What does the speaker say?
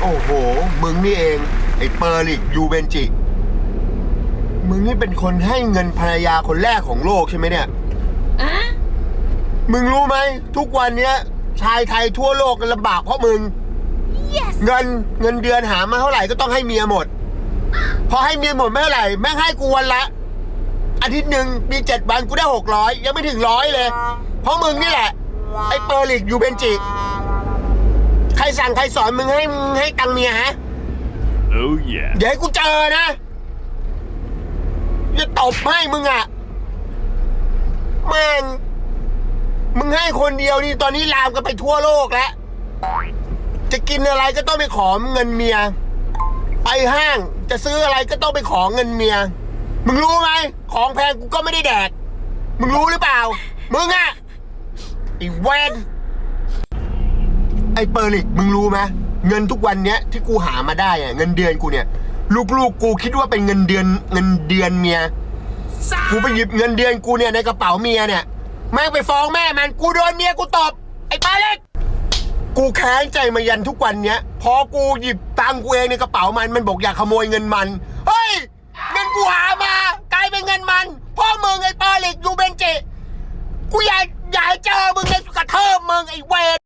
โอ้โห มึงนี่เอง ไอ้เปอร์ลิกยูเบนจิ มึงนี่เป็นคนให้เงินภรรยาคนแรกของโลกใช่ไหมเนี่ย อะมึงรู้ไหม ทุกวันเนี้ย ชายไทยทั่วโลกลำบากเพราะมึง yes เงินเงินเดือนหามาเท่าไหร่ก็ต้องให้เมียหมด พอให้เมียหมดไม่เท่าไหร่แม่งให้กูวันละ อาทิตย์หนึ่งมีเจ็ดวันกูได้หกร้อยยังไม่ถึงร้อยเลย เพราะมึงนี่แหละ ไอ้เปอร์ลิกยูเบนจิใคร สั่งใครสอนมึงให้มึงให้ตังค์เมียฮะ Oh yeah. เดี๋ยวให้กูเจอนะจะตบให้มึงอะแม่งมึงให้คนเดียวนี่ตอนนี้ลามกันไปทั่วโลกแล้ว จะกินอะไรก็ต้องไปขอเงินเมีย ไปห้างจะซื้ออะไรก็ต้องไปขอเงินเมีย มึงรู้ไหมของแพงกูก็ไม่ได้แดก มึงรู้หรือเปล่า มึงอะไอ้เวนไไอ้เปอร์ลิกมึงรู้ไหมเงินทุกวันเนี้ยที่กูหามาได้อะเงินเดือนกูเนี่ย ลูกๆกูคิดว่าเป็นเงินเดือนเงินเดือนเมียกูไปหยิบเงินเดือนกูเนี่ยในกระเป๋าเมียเนี่ยแม่งไปฟ้องแม่มันกูโดนเมียกูตบไอ้เปอร์ลิกกูแค้นใจมายันทุกวันเนี้ยพอกูหยิบตังกูเองในกระเป๋ามันมันบอกอยากขโมยเงินมันเฮ้ยเงินกูหามากลายเป็นเงินมันพ่อมึงไอ้เปอร์ลิกยูเบนเจกูอยากอยากเจอมึงในกระเทิบมึงไอ้เวร